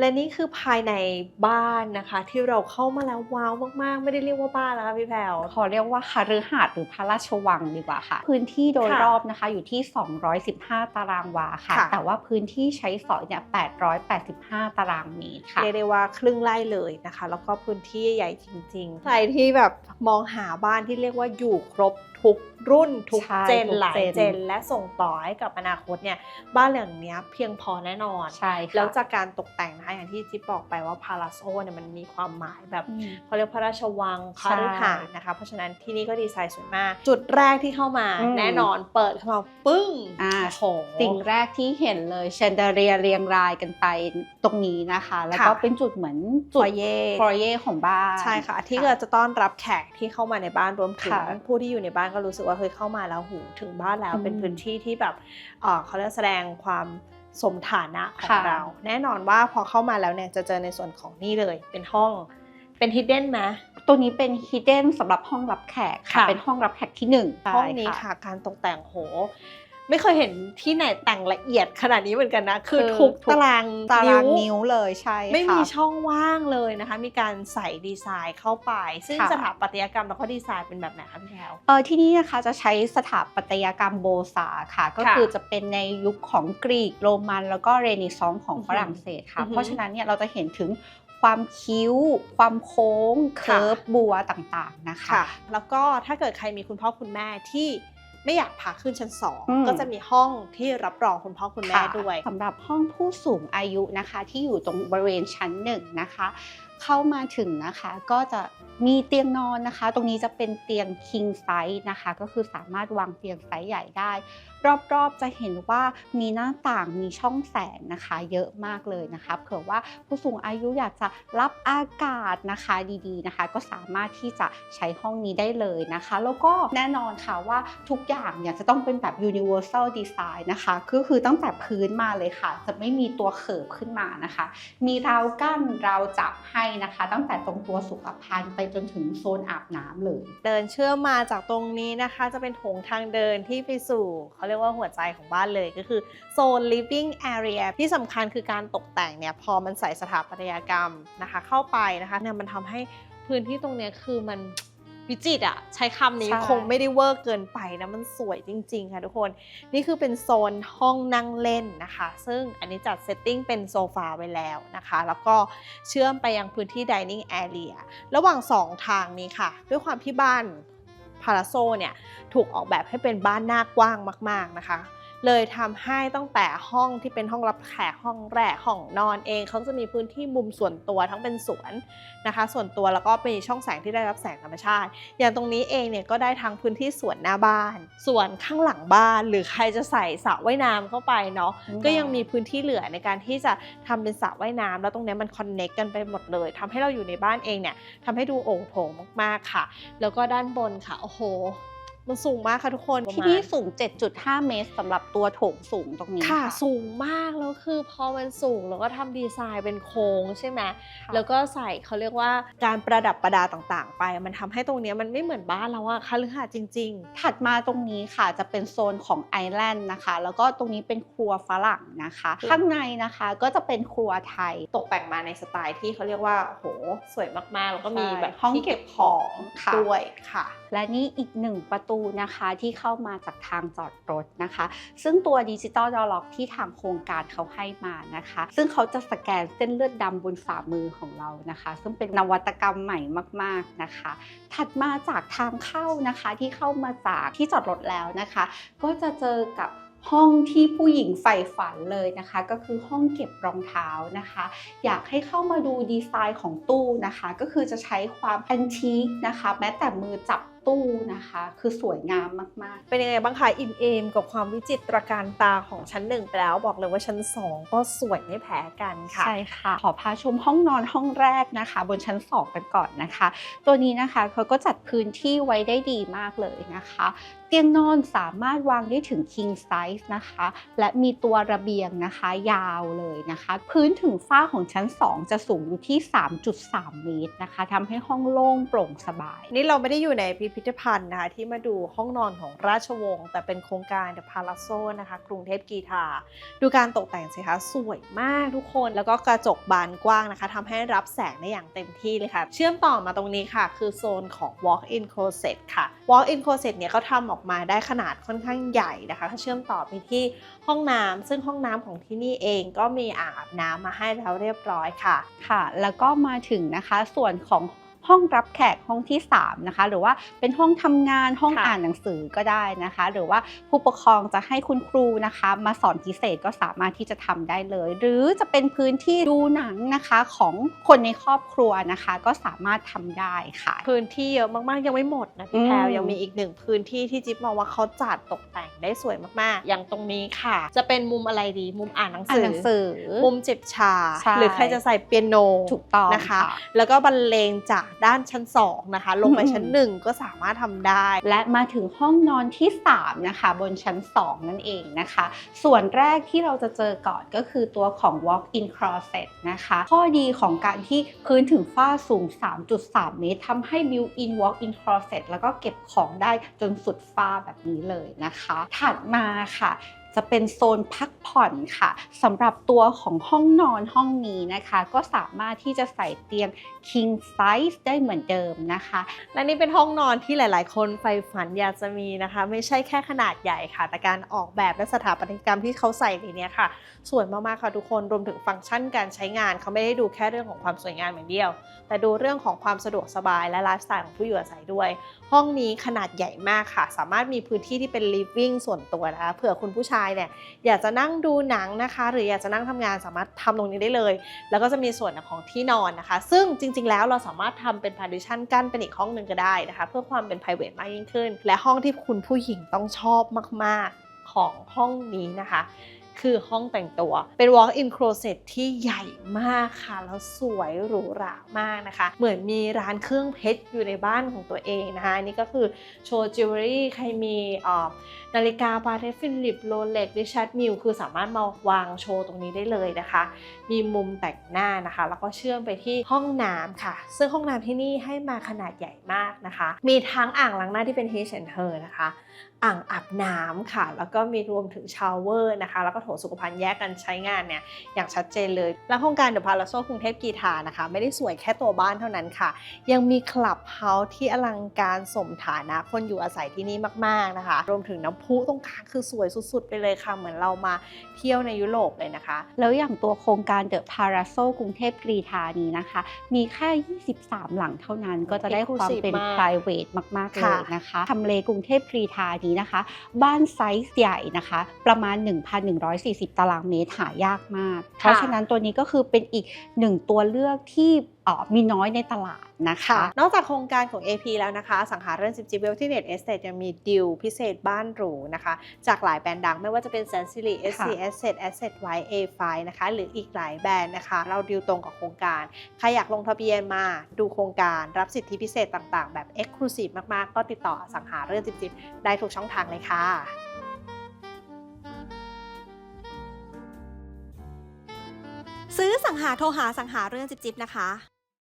และนี่คือภายในบ้านนะคะ ที่เราเข้ามาแล้วว้าวมากๆ ไม่ได้เรียกว่าบ้านแล้วค่ะพี่แพรวขอเรียกว่าคฤหาสน์หรือพระราชวังดีกว่าค่ะ พื้นที่โดยค่ะรอบนะคะอยู่ที่ 215 ตารางวาค่ะค่ะ แต่ว่าพื้นที่ใช้สอยเนี่ย885 ตารางเมตรค่ะเรียกได้ว่าครึ่งไร่เลยนะคะ แล้วก็พื้นที่ใหญ่จริง ๆ ใครที่แบบมองหาบ้านที่เรียกว่าอยู่ครบทุกรุ่นทุกใช่เจนทุกหลายเจนเจน และส่งต่อให้กับอนาคตเนี่ยบ้านหลังเนี้ยเพียงพอแน่นอนใช่ค่ะแล้วจากการตกแต่งนะคะอย่างที่จิ๊บบอกไปว่าพาราโซเนี่ยมันมีความหมายแบบอืมเขาเรียกพระราชวังคใช่ฤหาสน์นะคะ เพราะฉะนั้นที่นี่ก็ดีไซน์สวยมาก จุดแรกที่เข้ามาอืมแน่นอนเปิดเข้ามาปึ้งอ่าโอ้โหสิ่งแรกที่เห็นเลยแชนเดเรียเรียงรายกันไปตรงนี้นะคะ แล้วก็ค่ะเป็นจุดเหมือนฟจุอดยเย่ฟอร์เย่ของบ้านใช่ค่ะ ที่ก็จะต้อนรับแขกที่เข้ามาในบ้านรวมถึงค่ะผู้ที่อยู่ในบ้านก็รู้สึกว่าเฮ้ยเข้ามาแล้วหูถึงบ้านแล้วอืมเป็นพื้นที่ที่แบบเอ่อเขาเรียกแสดงความสมฐานะของค่ะเรา แน่นอนว่าพอเข้ามาแล้วเนี่ยจะเจอในส่วนของนี่เลยเป็นห้องเป็น hidden ไหมตัวนี้เป็น hidden สำหรับห้องรับแขกค่ะค่ะ เป็นห้องรับแขกที่หนึ่งห้องนี้ใช่ค่ะ การตกแต่งโห ไม่เคยเห็นที่ไหนแต่งละเอียดขนาดนี้เหมือนกันนะ คือคือทุกทุกตารางตารางนิ้นิ้วเลยใช่ไม่มีค่ะช่องว่างเลยนะคะ มีการใส่ดีไซน์เข้าไป ซึ่งค่ะสถาปัตยกรรมแล้วก็ดีไซน์เป็นแบบไหนคะพี่แพรวเออที่นี่นะคะจะใช้สถาปัตยกรรมโบซาค่ะ ก็ค่ะคือจะเป็นในยุคของกรีกโรมัน แล้วก็เรเนซองส์ของอือหืฝอรั่งเศสค่ะอือหือเพราะฉะนั้นเนี่ยเราจะเห็นถึงความคิ้ว ความโค้ง เคิร์ฟบัวต่างๆนะคะค่ะแล้วก็ถ้าเกิดใครมีคุณพ่อคุณแม่ที่ ไม่อยากพาขึ้นชั้นสองก็จะมีห้องที่รับรองคุณพ่อคุณแม่ด้วยสำหรับห้องผู้สูงอายุนะคะ ที่อยู่ตรงบริเวณชั้นหนึ่งนะคะ เข้ามาถึงนะคะก็จะมีเตียงนอนนะคะ ตรงนี้จะเป็นเตียง king size นะคะ ก็คือสามารถวางเตียงไซส์ใหญ่ได้ รอบๆจะเห็นว่ามีหน้าต่างมีช่องแสงนะคะ เยอะมากเลยนะคะเผื่อว่าผู้สูงอายุอยากจะรับอากาศนะคะดีๆนะคะ ก็สามารถที่จะใช้ห้องนี้ได้เลยนะคะ แล้วก็แน่นอนค่ะว่าทุกอย่างเนี่ยจะต้องเป็นแบบ universal design นะคะก็คือตั้งแต่พื้นมาเลยค่ะ จะไม่มีตัวเขิบขึ้นมานะคะ มีราวกั้นราวจับให้นะคะ ตั้งแต่ตรงตัวสุขภัณฑ์ไปจนถึงโซนอาบน้ำเลย เดินเชื่อมมาจากตรงนี้นะคะ จะเป็นโถงทางเดินที่ไปสู่เขาเรียกว่าหัวใจของบ้านเลยก็คือโซน living area ที่สำคัญคือการตกแต่งเนี่ยพอมันใส่สถาปัตยกรรมนะคะ เข้าไปนะคะเนี่ยมันทำให้พื้นที่ตรงนี้คือมัน วิจิตรอะใช้คำนี้ใช่คงไม่ได้เวอร์เกินไปนะมันสวยจริง ๆ ค่ะทุกคน นี่คือเป็นโซนห้องนั่งเล่นนะคะ ซึ่งอันนี้จัดเซตติ้งเป็นโซฟาไว้แล้วนะคะ แล้วก็เชื่อมไปยังพื้นที่ dining area ระหว่างสองทางนี้ค่ะ ด้วยความที่บ้านพาราโซเนี่ยถูกออกแบบให้เป็นบ้านหน้ากว้างมาก ๆนะคะ เลยทำให้ตั้งแต่ห้องที่เป็นห้องรับแขกห้องแรกห้องนอนเองเขาจะมีพื้นที่มุมส่วนตัวทั้งเป็นสวนนะคะ ส่วนตัวแล้วก็มีช่องแสงที่ได้รับแสงธรรมชาติ อย่างตรงนี้เองเนี่ยก็ได้ทั้งพื้นที่สวนหน้าบ้าน ส่วนข้างหลังบ้าน หรือใครจะใส่สระว่ายน้ำเข้าไปเนาะอืมก็ยังมีพื้นที่เหลือในการที่จะทำเป็นสระว่ายน้ำแล้วตรงเนี้ยมันคอนเน็กกันไปหมดเลยทำให้เราอยู่ในบ้านเองเนี่ยทำให้ดูโอ่งโถงมากๆค่ะ แล้วก็ด้านบนค่ะโอ้โห มันสูงมากค่ะทุกคนที่นี่สูง 7.5 เมตรสำหรับตัวโถงสูงตรงนี้ค่ะ สูงมากแล้วคือพอมันสูงแล้วก็ทำดีไซน์เป็นโค้งใช่ไหมค่ะแล้วก็ใส่เขาเรียกว่าการประดับประดาต่างๆ ไป มันทำให้ตรงเนี้ยมันไม่เหมือนบ้านเราอะคฤหาสน์จริง ๆ ถัดมาตรงนี้ค่ะจะเป็นโซนของไอแลนด์นะคะ แล้วก็ตรงนี้เป็นครัวฝรั่งนะคะอืมข้างในนะคะก็จะเป็นครัวไทยตกแต่งมาในสไตล์ที่เขาเรียกว่าโหสวยมากๆ แล้วก็มีใช่แบบห้องที่เก็บของค่ะด้วยค่ะ และนี่อีกหนึ่งประตูนะคะที่เข้ามาจากทางจอดรถนะคะ ซึ่งตัวดิจิตอลดอล็อกที่ทางโครงการเขาให้มานะคะ ซึ่งเขาจะสแกนเส้นเลือดดำบนฝ่ามือของเรานะคะ ซึ่งเป็นนวัตกรรมใหม่มาก ๆนะคะ ถัดมาจากทางเข้านะคะที่เข้ามาจากที่จอดรถแล้วนะคะ ก็จะเจอกับห้องที่ผู้หญิงใฝ่ฝันเลยนะคะ ก็คือห้องเก็บรองเท้านะคะ อยากให้เข้ามาดูดีไซน์ของตู้นะคะ ก็คือจะใช้ความแอนทีคนะคะ แม้แต่มือจับ ตู้นะคะ คือสวยงามมากเป็นยังไงบ้างคะอิ่มเอมกับความวิจิตรการตาของชั้นหนึ่งไปแล้ว บอกเลยว่าชั้นสองก็สวยไม่แพ้กันๆค่ะ ใช่ค่ะ ขอพาชมห้องนอนห้องแรกนะคะ บนชั้น 2 กันก่อนนะคะ ตัวนี้นะคะเขาก็จัดพื้นที่ไว้ได้ดีมากเลยนะคะ เตียงนอนสามารถวางได้ถึง king size นะคะ และมีตัวระเบียงนะคะยาวเลยนะคะ พื้นถึงฝ้าของชั้น 2 จะสูงอยู่ที่ 3.3 เมตรนะคะทำให้ห้องโล่งโปร่งสบาย นี่เราไม่ได้อยู่ในพิพิธภัณฑ์นะคะที่มาดูห้องนอนของราชวงศ์แต่เป็นโครงการ The Palazzo นะคะกรุงเทพกีทาดูการตกแต่งสิคะสวยมากทุกคน แล้วก็กระจกบานกว้างนะคะทำให้รับแสงได้อย่างเต็มที่เลยค่ะ เชื่อมต่อมาตรงนี้ค่ะ คือโซนของ Walk-in Closet ค่ะ Walk-in Closet เนี่ยเขาทำออกมาได้ขนาดค่อนข้างใหญ่นะคะถ้าเชื่อมต่อไปที่ห้องน้ำซึ่งห้องน้ำของที่นี่เองก็มีอ่างอาบน้ำมาให้แล้วเรียบร้อยค่ะค่ะ แล้วก็มาถึงนะคะส่วนของ ห้องรับแขกห้องที่3นะคะหรือว่าเป็นห้องทำงานห้องค่ะอ่านหนังสือก็ได้นะคะ หรือว่าผู้ปกครองจะให้คุณครูนะคะ มาสอนพิเศษก็สามารถที่จะทำได้เลย หรือจะเป็นพื้นที่ดูหนังนะคะของคนในครอบครัวนะคะก็สามารถทำได้ค่ะ พื้นที่เยอะมากๆยังไม่หมดนะพี่แพรวอืมยังมีอีกหนึ่งพื้นที่ที่จิ๊บมองว่าเขาจัดตกแต่งได้สวยมากๆ อย่างตรงนี้ค่ะ จะเป็นมุมอะไรดี มุมอ่านหนังอ่านสือหนังสือมุมจิบชาใช่หรือใครจะใส่เปียโนถูกต้องนะคะ แล้วก็บรรเลงจากด้านชั้น 2 นะคะ ลงไปอืมชั้น 1 ก็สามารถทำได้ และมาถึงห้องนอนที่ 3 นะคะ บนชั้น 2 นั่นเองนะคะ ส่วนแรกที่เราจะเจอก่อนก็คือตัวของ walk-in closet นะคะ ข้อดีของการที่พื้นถึงฝ้าสูง 3.3 เมตรทำให้ built-in walk-in closet แล้วก็เก็บของได้จนสุดฝ้าแบบนี้เลยนะคะ ถัดมาค่ะ จะเป็นโซนพักผ่อนค่ะสำหรับตัวของห้องนอนห้องนี้นะคะ ก็สามารถที่จะใส่เตียง king size ได้เหมือนเดิมนะคะ และนี่เป็นห้องนอนที่หลาย ๆ คนใฝ่ฝันอยากจะมีนะคะ ไม่ใช่แค่ขนาดใหญ่ค่ะ แต่การออกแบบและสถาปัตยกรรมที่เขาใส่ในเนี้ยค่ะ สวยมาก ๆ ค่ะทุกคนรวมถึงฟังก์ชันการใช้งานเขาไม่ได้ดูแค่เรื่องของความสวยงามอย่างเดียว แต่ดูเรื่องของความสะดวกสบายและไลฟ์สไตล์ของผู้อยู่อาศัยด้วยห้องนี้ขนาดใหญ่มากค่ะ สามารถมีพื้นที่ที่เป็น living ส่วนตัวนะคะ เผื่อคุณผู้ชายเนี่ยอยากจะนั่งดูหนังนะคะ หรืออยากจะนั่งทำงานสามารถทำตรงนี้ได้เลย แล้วก็จะมีส่วนของที่นอนนะคะ ซึ่งจริง ๆ แล้วเราสามารถทำเป็น partition กั้นเป็นอีกห้องหนึ่งก็ได้นะคะ เพื่อความเป็น private มากยิ่งขึ้น และห้องที่คุณผู้หญิงต้องชอบมาก ๆของห้องนี้นะคะ คือห้องแต่งตัว เป็น walk-in closet ที่ใหญ่มากค่ะ แล้วสวยหรูหรามากนะคะ เหมือนมีร้านเครื่องเพชรอยู่ในบ้านของตัวเองนะคะนี่ก็คือโชว์จิวเวลรี่ใครมีนาฬิกาปาเทฟิลิปโรเล็กดิชาร์ดมิลคือสามารถมาวางโชว์ตรงนี้ได้เลยนะคะ มีมุมแต่งหน้านะคะ แล้วก็เชื่อมไปที่ห้องน้ำค่ะ ซึ่งห้องน้ำที่นี่ให้มาขนาดใหญ่มากนะคะ มีทั้งอ่างล้างหน้าที่เป็น H and Her นะคะ อ่างอาบน้ำค่ะ แล้วก็มีรวมถึงชาวเวอร์นะคะ แล้วก็โถสุขภัณฑ์แยกกันใช้งานเนี่ยอย่างชัดเจนเลย และโครงการเดอะพาราโซกรุงเทพกีทานะคะ ไม่ได้สวยแค่ตัวบ้านเท่านั้นค่ะ ยังมีคลับเฮาส์ที่อลังการสมฐานะคนอยู่อาศัยที่นี่มากๆนะคะ รวมถึงน้ำพุตรงกลางคือสวยสุดๆ ไปเลยค่ะ เหมือนเรามาเที่ยวในยุโรปเลยนะคะ แล้วอย่างตัวโครงการเดอะพาราโซกรุงเทพกรีฑานี้นะคะ มีแค่ 23 หลังเท่านั้นก็จะได้ความเป็น Exclusive มาก private มากๆเลค่ะยนะคะทำเลกรุงเทพกรีฑานี้นะคะ บ้านไซส์ใหญ่นะคะ ประมาณ1,140 ตารางเมตรหายากมาก เพราะฉะนั้นตัวนี้ก็คือเป็นอีกหนึ่งตัวเลือกที่เอ่อมีน้อยในตลาดนะคะค่ะนอกจากโครงการของ AP แล้วนะคะ สังหาเรื่องจิบจิบเวลที่เน็ตเอสเตยังมีดิวพิเศษบ้านหรูนะคะ จากหลายแบรนด์ดังไม่ว่าจะเป็น s a n s i l y SC Asset Asset Y A5 นะคะ หรืออีกหลายแบรนด์นะคะ เราดิวตรงกับโครงการ ใครอยากลงทะเบียนมาดูโครงการรับสิทธิพิเศษต่างๆ แบบ Exclusive มากๆ ก็ติดต่อสังหาเรื่องจิบจิบได้ทุกช่องทางเลยค่ะ ซื้อสังหาโทรหาสังหาเรื่องจิบจิบนะคะ